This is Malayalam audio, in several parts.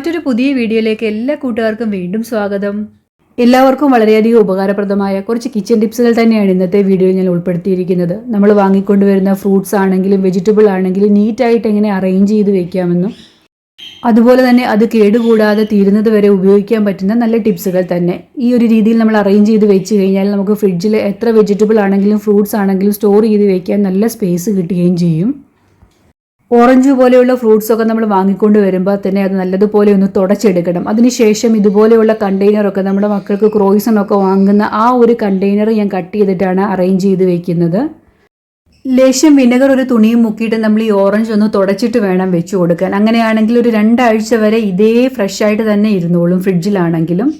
മറ്റൊരു പുതിയ വീഡിയോയിലേക്ക് എല്ലാ കൂട്ടുകാർക്കും വീണ്ടും സ്വാഗതം. എല്ലാവർക്കും വളരെയധികം ഉപകാരപ്രദമായ കുറച്ച് കിച്ചൺ ടിപ്സുകൾ തന്നെയാണ് ഇന്നത്തെ വീഡിയോയിൽ ഞാൻ ഉൾപ്പെടുത്തിയിരിക്കുന്നത്. നമ്മൾ വാങ്ങിക്കൊണ്ടുവരുന്ന ഫ്രൂട്ട്സ് ആണെങ്കിലും വെജിറ്റബിൾ ആണെങ്കിലും നീറ്റായിട്ട് എങ്ങനെ അറേഞ്ച് ചെയ്ത് വെക്കാമെന്നും അതുപോലെ തന്നെ അത് കേടുകൂടാതെ തീരുന്നത് വരെ ഉപയോഗിക്കാൻ പറ്റുന്ന നല്ല ടിപ്സുകൾ തന്നെ. ഈ ഒരു രീതിയിൽ നമ്മൾ അറേഞ്ച് ചെയ്ത് വെച്ച് കഴിഞ്ഞാൽ നമുക്ക് ഫ്രിഡ്ജിൽ എത്ര വെജിറ്റബിൾ ആണെങ്കിലും ഫ്രൂട്ട്സ് ആണെങ്കിലും സ്റ്റോർ ചെയ്ത് വെക്കാൻ നല്ല സ്പേസ് കിട്ടുകയും ചെയ്യും. ഓറഞ്ച് പോലെയുള്ള ഫ്രൂട്ട്സ് ഒക്കെ നമ്മൾ വാങ്ങിക്കൊണ്ട് വരുമ്പോൾ തന്നെ അത് നല്ലതുപോലെ ഒന്ന് തുടച്ചെടുക്കണം. അതിനുശേഷം ഇതുപോലെയുള്ള കണ്ടെയ്നറൊക്കെ നമ്മുടെ മക്കൾക്ക് ക്രോയിസൺ ഒക്കെ വാങ്ങുന്ന ആ ഒരു കണ്ടെയ്നർ ഞാൻ കട്ട് ചെയ്തിട്ടാണ് അറേഞ്ച് ചെയ്ത് വെക്കുന്നത്. ലേശം വിനെഗർ ഒരു തുണിയും മുക്കിയിട്ട് നമ്മൾ ഈ ഓറഞ്ച് ഒന്ന് തുടച്ചിട്ട് വേണം വെച്ച് കൊടുക്കാൻ. അങ്ങനെയാണെങ്കിൽ ഒരു രണ്ടാഴ്ച വരെ ഇതേ ഫ്രഷ് ആയിട്ട് തന്നെ ഇരുന്നോളും ഫ്രിഡ്ജിലാണെങ്കിലും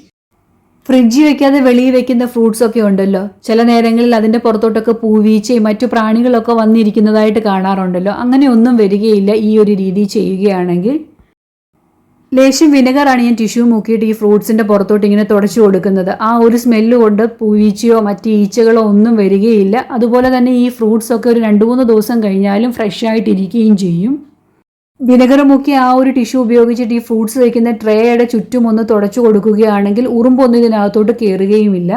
ഫ്രിഡ്ജിൽ വെക്കാതെ വെളിയിൽ വെക്കുന്ന ഫ്രൂട്ട്സ് ഒക്കെ ഉണ്ടല്ലോ. ചില നേരങ്ങളിൽ അതിന്റെ പുറത്തോട്ടൊക്കെ പൂവീച്ചയും മറ്റു പ്രാണികളൊക്കെ വന്നിരിക്കുന്നതായിട്ട് കാണാറുണ്ടല്ലോ. അങ്ങനെ ഒന്നും വരികയില്ല ഈ ഒരു രീതി ചെയ്യുകയാണെങ്കിൽ. ലേശം വിനെഗറാണ് ഞാൻ ടിഷ്യൂ മുക്കിയിട്ട് ഈ ഫ്രൂട്ട്സിന്റെ പുറത്തോട്ട് ഇങ്ങനെ തുടച്ചു കൊടുക്കുന്നത്. ആ ഒരു സ്മെല്ല് കൊണ്ട് പൂവീച്ചയോ മറ്റ് ഈച്ചകളോ ഒന്നും വരികയില്ല. അതുപോലെ തന്നെ ഈ ഫ്രൂട്ട്സ് ഒക്കെ ഒരു രണ്ട് മൂന്ന് ദിവസം കഴിഞ്ഞാലും ഫ്രഷ് ആയിട്ടിരിക്കുകയും ചെയ്യും. വിനെഗർ മുക്കി ആ ഒരു ടിഷ്യൂ ഉപയോഗിച്ചിട്ട് ഈ ഫ്രൂട്ട്സ് വയ്ക്കുന്ന ട്രേയുടെ ചുറ്റും ഒന്ന് തുടച്ചു കൊടുക്കുകയാണെങ്കിൽ ഉറുമ്പൊന്നും ഇതിനകത്തോട്ട് കയറുകയുമില്ല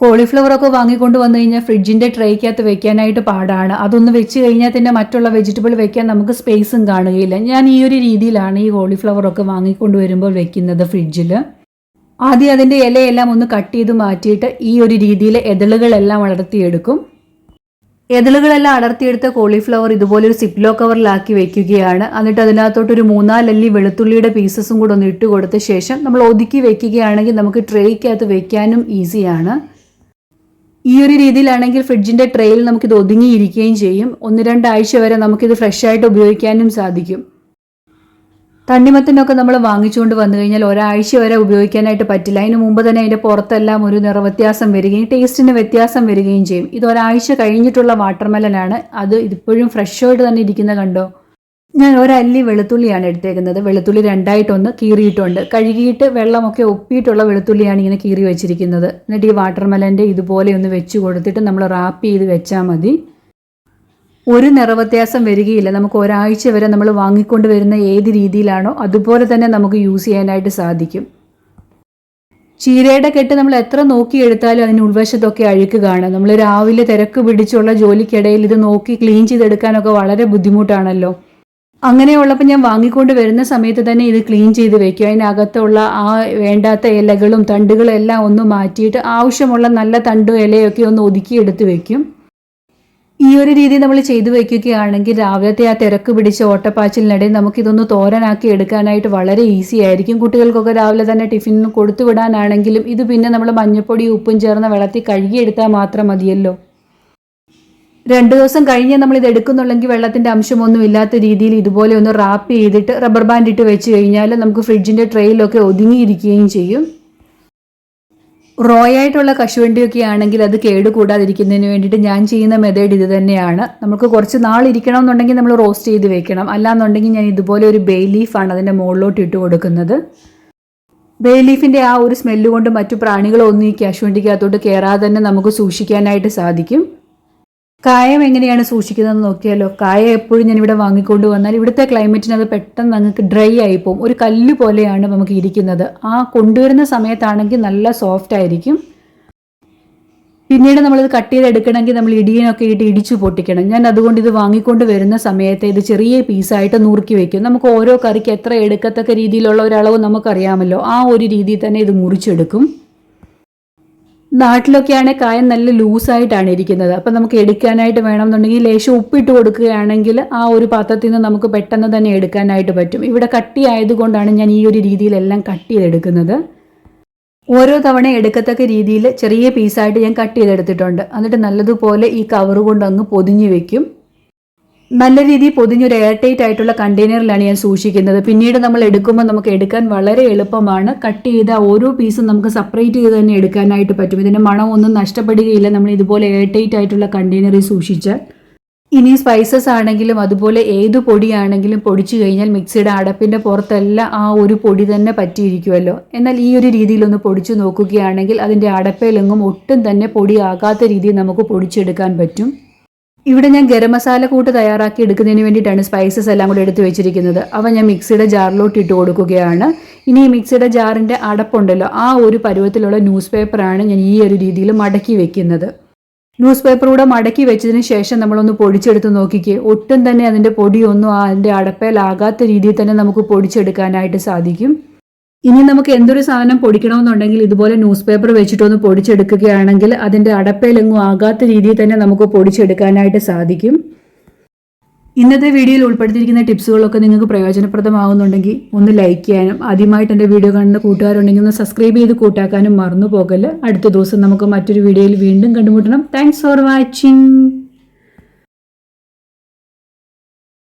കോളിഫ്ലവർ ഒക്കെ വാങ്ങിക്കൊണ്ട് വന്നു കഴിഞ്ഞാൽ ഫ്രിഡ്ജിന്റെ ട്രേക്കകത്ത് വെക്കാനായിട്ട് പാടാണ്. അതൊന്ന് വെച്ച് കഴിഞ്ഞാൽ തന്നെ മറ്റുള്ള വെജിറ്റബിൾ വെക്കാൻ നമുക്ക് സ്പേസും കാണുകയില്ല. ഞാൻ ഈ ഒരു രീതിയിലാണ് ഈ കോളിഫ്ലവർ ഒക്കെ വാങ്ങിക്കൊണ്ട് വരുമ്പോൾ വെക്കുന്നത് ഫ്രിഡ്ജിൽ. ആദ്യം അതിന്റെ ഇലയെല്ലാം ഒന്ന് കട്ട് ചെയ്ത് മാറ്റിയിട്ട് ഈ ഒരു രീതിയിൽ എതളുകളെല്ലാം വളർത്തിയെടുക്കും. എതളുകളെല്ലാം അടർത്തിയെടുത്ത കോളിഫ്ലവർ ഇതുപോലെ ഒരു സിപ്ലോ കവറിലാക്കി വെക്കുകയാണ്. എന്നിട്ട് അതിനകത്തോട്ട് ഒരു മൂന്നാലല്ലി വെളുത്തുള്ളിയുടെ പീസസും കൂടെ ഒന്ന് ഇട്ട് കൊടുത്ത ശേഷം നമ്മൾ ഒതുക്കി വെക്കുകയാണെങ്കിൽ നമുക്ക് ട്രേക്കകത്ത് വെക്കാനും ഈസിയാണ്. ഈ ഒരു രീതിയിലാണെങ്കിൽ ഫ്രിഡ്ജിന്റെ ട്രേയിൽ നമുക്കിത് ഒതുങ്ങിയിരിക്കുകയും ചെയ്യും. ഒന്ന് രണ്ടാഴ്ച വരെ നമുക്കിത് ഫ്രഷ് ആയിട്ട് ഉപയോഗിക്കാനും സാധിക്കും. തണ്ണിമത്തനൊക്കെ നമ്മൾ വാങ്ങിച്ചുകൊണ്ട് വന്നു കഴിഞ്ഞാൽ ഒരാഴ്ച വരെ ഉപയോഗിക്കാനായിട്ട് പറ്റില്ല. അതിന് മുമ്പ് തന്നെ അതിന്റെ പുറത്തെല്ലാം ഒരു നിറവ്യത്യാസം വരികയും ടേസ്റ്റിന് വ്യത്യാസം വരികയും ചെയ്യും. ഇത് ഒരാഴ്ച കഴിഞ്ഞിട്ടുള്ള വാട്ടർമെലനാണ്. അത് ഇപ്പോഴും ഫ്രഷായിട്ട് തന്നെ ഇരിക്കുന്ന കണ്ടോ? ഞാൻ ഒരല്ലി വെളുത്തുള്ളിയാണ് എടുത്തേക്കുന്നത്. വെളുത്തുള്ളി രണ്ടായിട്ടൊന്ന് കീറിയിട്ടുണ്ട്. കഴുകിയിട്ട് വെള്ളമൊക്കെ ഒപ്പിയിട്ടുള്ള വെളുത്തുള്ളിയാണ് ഇങ്ങനെ കീറി വെച്ചിരിക്കുന്നത്. എന്നിട്ട് ഈ വാട്ടർമെലന്റെ ഇതുപോലെ ഒന്ന് വെച്ച് കൊടുത്തിട്ട് നമ്മൾ റാപ്പ് ചെയ്ത് വെച്ചാൽ മതി. ഒരു നിറവ്യത്യാസം വരികയില്ല. നമുക്ക് ഒരാഴ്ച വരെ നമ്മൾ വാങ്ങിക്കൊണ്ട് വരുന്ന ഏത് രീതിയിലാണോ അതുപോലെ തന്നെ നമുക്ക് യൂസ് ചെയ്യാനായിട്ട് സാധിക്കും. ചീരയുടെ കെട്ട് നമ്മൾ എത്ര നോക്കി എടുത്താലും അതിന് ഉൾവശത്തൊക്കെ അഴുക്ക് കാണും. നമ്മൾ രാവിലെ തിരക്ക് പിടിച്ചുള്ള ജോലിക്കിടയിൽ ഇത് നോക്കി ക്ലീൻ ചെയ്തെടുക്കാനൊക്കെ വളരെ ബുദ്ധിമുട്ടാണല്ലോ. അങ്ങനെയുള്ളപ്പോൾ ഞാൻ വാങ്ങിക്കൊണ്ട് വരുന്ന സമയത്ത് തന്നെ ഇത് ക്ലീൻ ചെയ്ത് വെക്കും. അതിനകത്തുള്ള ആ വേണ്ടാത്ത ഇലകളും തണ്ടുകളും എല്ലാം ഒന്ന് മാറ്റിയിട്ട് ആവശ്യമുള്ള നല്ല തണ്ടും ഇലയൊക്കെ ഒന്ന് ഒതുക്കിയെടുത്ത് വെക്കും. ഈ ഒരു രീതി നമ്മൾ ചെയ്തു വയ്ക്കുകയാണെങ്കിൽ രാവിലത്തെ ആ തിരക്ക് പിടിച്ച ഓട്ടപ്പാച്ചിലിനിടെ നമുക്കിതൊന്ന് തോരനാക്കി എടുക്കാനായിട്ട് വളരെ ഈസി ആയിരിക്കും. കുട്ടികൾക്കൊക്കെ രാവിലെ തന്നെ ടിഫിൻ കൊടുത്തു വിടാനാണെങ്കിലും ഇത് പിന്നെ നമ്മൾ മഞ്ഞപ്പൊടി ഉപ്പും ചേർന്ന വെള്ളത്തിൽ കഴുകിയെടുത്താൽ മാത്രം മതിയല്ലോ. രണ്ട് ദിവസം കഴിഞ്ഞ് നമ്മൾ ഇത് എടുക്കുന്നുണ്ടെങ്കിൽ വെള്ളത്തിന്റെ അംശമൊന്നും ഇല്ലാത്ത രീതിയിൽ ഇതുപോലെ ഒന്ന് റാപ്പ് ചെയ്തിട്ട് റബ്ബർ ബാൻഡ് ഇട്ട് വെച്ച് കഴിഞ്ഞാൽ നമുക്ക് ഫ്രിഡ്ജിന്റെ ട്രെയിലൊക്കെ ഒതുങ്ങിയിരിക്കുകയും ചെയ്യും. റോയായിട്ടുള്ള കശുവണ്ടിയൊക്കെ ആണെങ്കിൽ അത് കേടുകൂടാതിരിക്കുന്നതിന് വേണ്ടിയിട്ട് ഞാൻ ചെയ്യുന്ന മെത്തേഡ് ഇത് തന്നെയാണ്. നമുക്ക് കുറച്ച് നാൾ ഇരിക്കണം എന്നുണ്ടെങ്കിൽ നമ്മൾ റോസ്റ്റ് ചെയ്ത് വെക്കണം. അല്ലാന്നുണ്ടെങ്കിൽ ഞാൻ ഇതുപോലെ ഒരു ബേ ലീഫാണ് അതിന്റെ മുകളിലോട്ട് ഇട്ട് കൊടുക്കുന്നത്. ബേ ലീഫിന്റെ ആ ഒരു സ്മെല്ല് കൊണ്ട് മറ്റു പ്രാണികളൊന്നും ഈ കശുവണ്ടിക്കകത്തോട്ട് കയറാതെ തന്നെ നമുക്ക് സൂക്ഷിക്കാനായിട്ട് സാധിക്കും. കായം എങ്ങനെയാണ് സൂക്ഷിക്കുന്നതെന്ന് നോക്കിയാലോ? കായ എപ്പോഴും ഞാൻ ഇവിടെ വാങ്ങിക്കൊണ്ട് വന്നാൽ ഇവിടുത്തെ ക്ലൈമറ്റിന് അത് പെട്ടെന്ന് നമുക്ക് ഡ്രൈ ആയി പോകും. ഒരു കല്ല് പോലെയാണ് നമുക്ക് ഇരിക്കുന്നത്. ആ കൊണ്ടുവരുന്ന സമയത്താണെങ്കിൽ നല്ല സോഫ്റ്റ് ആയിരിക്കും. പിന്നീട് നമ്മളിത് കട്ട് ചെയ്തെടുക്കണമെങ്കിൽ നമ്മൾ ഇടിയനൊക്കെ ഇട്ട് ഇടിച്ചു പൊട്ടിക്കണം. ഞാൻ അതുകൊണ്ട് ഇത് വാങ്ങിക്കൊണ്ട് വരുന്ന സമയത്ത് ഇത് ചെറിയ പീസായിട്ട് നുറുക്കി വെക്കും. നമുക്ക് ഓരോ കറിക്ക് എത്ര എടുക്കത്തക്ക രീതിയിലുള്ള ഒരളവ് നമുക്കറിയാമല്ലോ. ആ ഒരു രീതിയിൽ തന്നെ ഇത് മുറിച്ചെടുക്കും. നാട്ടിലൊക്കെയാണ് കായം നല്ല ലൂസായിട്ടാണ് ഇരിക്കുന്നത്. അപ്പം നമുക്ക് എടുക്കാനായിട്ട് വേണമെന്നുണ്ടെങ്കിൽ ലേശം ഉപ്പിട്ട് കൊടുക്കുകയാണെങ്കിൽ ആ ഒരു പാത്രത്തിൽ നിന്ന് നമുക്ക് പെട്ടെന്ന് തന്നെ എടുക്കാനായിട്ട് പറ്റും. ഇവിടെ കട്ടി ആയതുകൊണ്ടാണ് ഞാൻ ഈ ഒരു രീതിയിലെല്ലാം കട്ട് ചെയ്തെടുക്കുന്നത്. ഓരോ തവണ എടുക്കത്തക്ക രീതിയിൽ ചെറിയ പീസായിട്ട് ഞാൻ കട്ട് ചെയ്തെടുത്തിട്ടുണ്ട്. എന്നിട്ട് നല്ലതുപോലെ ഈ കവർ കൊണ്ട് അങ്ങ് പൊതിഞ്ഞ് വെക്കും. നല്ല രീതിയിൽ പൊതിഞ്ഞൊരു എയർ ടൈറ്റ് ആയിട്ടുള്ള കണ്ടെയ്നറിലാണ് ഞാൻ സൂക്ഷിക്കുന്നത്. പിന്നീട് നമ്മൾ എടുക്കുമ്പോൾ നമുക്ക് എടുക്കാൻ വളരെ എളുപ്പമാണ്. കട്ട് ചെയ്ത ഓരോ പീസും നമുക്ക് സെപ്പറേറ്റ് ചെയ്ത് തന്നെ എടുക്കാനായിട്ട് പറ്റും. ഇതിന്റെ ഒന്നും നഷ്ടപ്പെടുകയില്ല. നമ്മൾ ഇതുപോലെ എയർ ടൈറ്റ് ആയിട്ടുള്ള കണ്ടെയ്നറിൽ സൂക്ഷിച്ചാൽ. ഇനി സ്പൈസസ് ആണെങ്കിലും അതുപോലെ ഏത് പൊടിയാണെങ്കിലും പൊടിച്ചു കഴിഞ്ഞാൽ മിക്സിയുടെ അടപ്പിന്റെ പുറത്തെല്ലാം ആ ഒരു പൊടി തന്നെ പറ്റിയിരിക്കുമല്ലോ. എന്നാൽ ഈ ഒരു രീതിയിലൊന്ന് പൊടിച്ചു നോക്കുകയാണെങ്കിൽ അതിന്റെ അടപ്പയിലെങ്ങും ഒട്ടും തന്നെ പൊടിയാകാത്ത രീതിയിൽ നമുക്ക് പൊടിച്ചെടുക്കാൻ പറ്റും. ഇവിടെ ഞാൻ ഗരം മസാല കൂട്ട് തയ്യാറാക്കി എടുക്കുന്നതിന് വേണ്ടിയിട്ടാണ് സ്പൈസസ് എല്ലാം കൂടി എടുത്ത് വെച്ചിരിക്കുന്നത്. അവ ഞാൻ മിക്സിയുടെ ജാറിലോട്ട് ഇട്ട് കൊടുക്കുകയാണ്. ഇനി ഈ മിക്സിയുടെ ജാറിന്റെ അടപ്പുണ്ടല്ലോ ആ ഒരു പരുവത്തിലുള്ള ന്യൂസ് പേപ്പറാണ് ഞാൻ ഈ ഒരു രീതിയിൽ മടക്കി വെക്കുന്നത്. ന്യൂസ് പേപ്പർ കൂടെ മടക്കി വെച്ചതിന് ശേഷം നമ്മളൊന്ന് പൊടിച്ചെടുത്ത് നോക്കിക്കേ. ഒട്ടും തന്നെ അതിന്റെ പൊടിയൊന്നും അതിന്റെ അടപ്പയിലാകാത്ത രീതിയിൽ തന്നെ നമുക്ക് പൊടിച്ചെടുക്കാനായിട്ട് സാധിക്കും. ഇനി നമുക്ക് എന്തൊരു സാധനം പൊടിക്കണമെന്നുണ്ടെങ്കിൽ ഇതുപോലെ ന്യൂസ് പേപ്പർ വെച്ചിട്ടൊന്ന് പൊടിച്ചെടുക്കുകയാണെങ്കിൽ അതിന്റെ അടപ്പയിലെങ്ങും ആകാത്ത രീതിയിൽ തന്നെ നമുക്ക് പൊടിച്ചെടുക്കാനായിട്ട് സാധിക്കും. ഇന്നത്തെ വീഡിയോയിൽ ഉൾപ്പെടുത്തിയിരിക്കുന്ന ടിപ്സുകളൊക്കെ നിങ്ങൾക്ക് പ്രയോജനപ്രദമാകുന്നുണ്ടെങ്കിൽ ഒന്ന് ലൈക്ക് ചെയ്യാനും ആദ്യമായിട്ട് എന്റെ വീഡിയോ കാണുന്ന കൂട്ടുകാരുണ്ടെങ്കിൽ ഒന്ന് സബ്സ്ക്രൈബ് ചെയ്ത് കൂട്ടാക്കാനും മറന്നു പോകൽ അടുത്ത ദിവസം നമുക്ക് മറ്റൊരു വീഡിയോയിൽ വീണ്ടും കണ്ടുമുട്ടണം. Thanks for watching